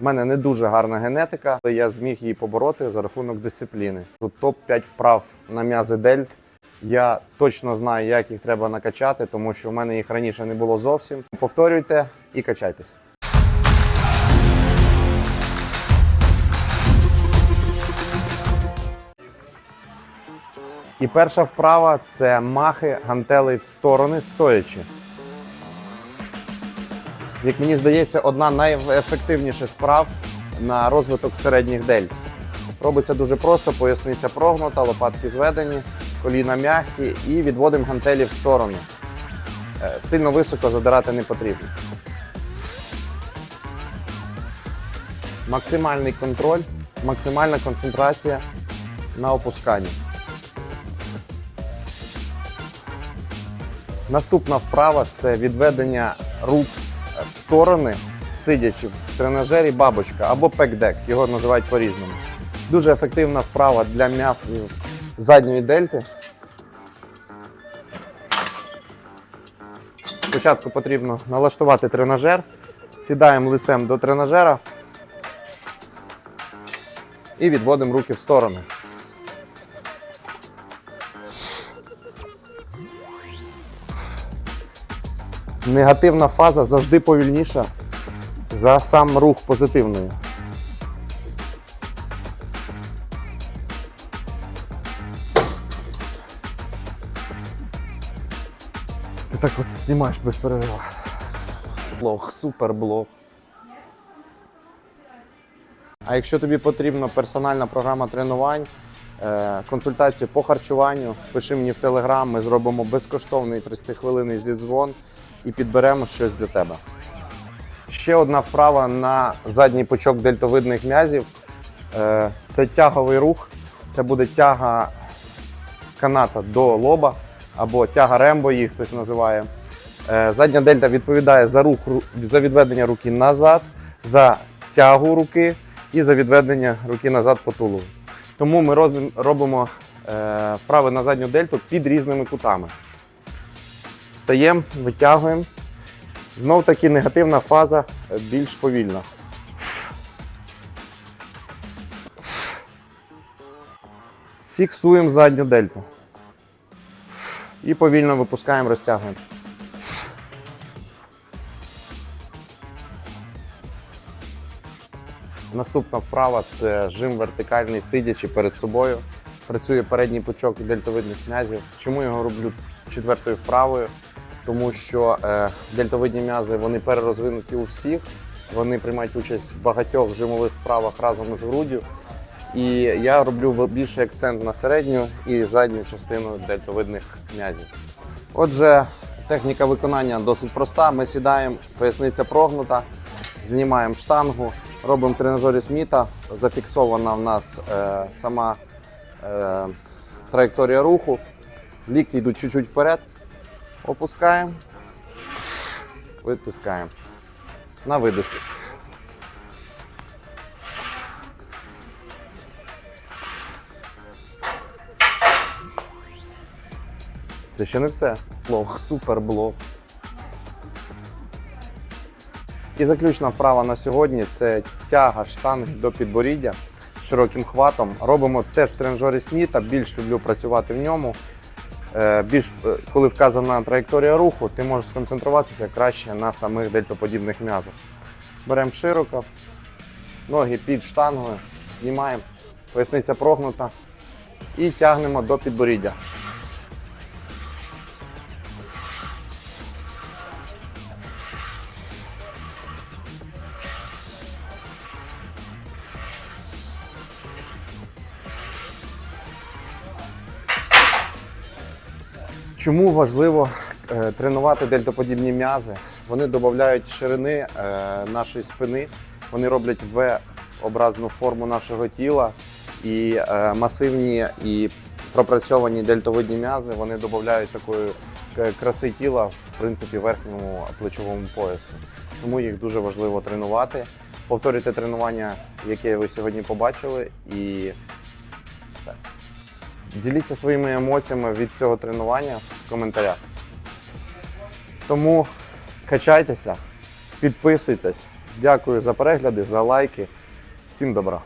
У мене не дуже гарна генетика, але я зміг її побороти за рахунок дисципліни. Топ-5 вправ на м'язи дельт. Я точно знаю, як їх треба накачати, тому що в мене їх раніше не було зовсім. Повторюйте і качайтесь. І перша вправа це махи гантелей в сторони стоячи. Як мені здається, одна найефективніших вправ на розвиток середніх дельт. Робиться дуже просто, поясниця прогнута, лопатки зведені, коліна м'які і відводимо гантелі в сторону. Е, Сильно високо задирати не потрібно. Максимальний контроль, максимальна концентрація на опусканні. Наступна вправа це відведення рук в сторони, сидячи в тренажері бабочка або пекдек, його називають по-різному. Дуже ефективна вправа для м'ясів задньої дельти. Спочатку потрібно налаштувати тренажер, сідаємо лицем до тренажера і відводимо руки в сторони. Негативна фаза завжди повільніша за сам рух позитивної. Ти так от знімаєш без перерива. Блог, супер блог. А якщо тобі потрібна персональна програма тренувань, консультацію по харчуванню, пиши мені в Телеграм, ми зробимо безкоштовний 30-хвилинний зідзвон і підберемо щось для тебе. Ще одна вправа на задній пучок дельтовидних м'язів. Е, Це тяговий рух. Це буде тяга каната до лоба або тяга рембо, їх хтось називає. Е, Задня дельта відповідає за рух ру- за відведення руки назад, за тягу руки і за відведення руки назад по тулову. Тому ми робимо е, вправи на задню дельту під різними кутами. Стаємо, витягуємо. Знов таки негативна фаза е, більш повільна. Фіксуємо задню дельту. І повільно випускаємо, розтягуємо. Наступна вправа це жим вертикальний, сидячи перед собою. Працює передній пучок дельтовидних м'язів. Чому я його роблю четвертою вправою? Тому що е, дельтовидні м'язи вони перерозвинуті у всіх. Вони приймають участь в багатьох жимових вправах разом з груддю. І я роблю більший акцент на середню і задню частину дельтовидних м'язів. Отже, техніка виконання досить проста. Ми сідаємо, поясниця прогнута, знімаємо штангу, робимо тренажері Сміта. Зафіксована в нас е, сама е, траєкторія руху. Лікті йдуть чуть-чуть вперед. Опускаємо, витискаємо. На видосі. Це ще не все. Блог, супер блог. І заключна вправа на сьогодні це тяга штанги до підборіддя широким хватом. Робимо теж в тренажері Сміта, більш люблю працювати в ньому. Е, Більш е, коли вказана траєкторія руху, ти можеш сконцентруватися краще на самих дельтоподібних м'язах. Беремо широко, ноги під штангою, знімаємо, поясниця прогнута і тягнемо до підборіддя. Чому важливо е, тренувати дельтоподібні м'язи? Вони додають ширини е, нашої спини, вони роблять В-образну форму нашого тіла і е, масивні і пропрацьовані дельтовидні м'язи вони додають такої краси тіла в принципі верхньому плечовому поясу. Тому їх дуже важливо тренувати. Повторюйте тренування, яке ви сьогодні побачили, і. Діліться своїми емоціями від цього тренування в коментарях. Тому качайтеся, підписуйтесь, Дякую за перегляди, за лайки. Всім добра.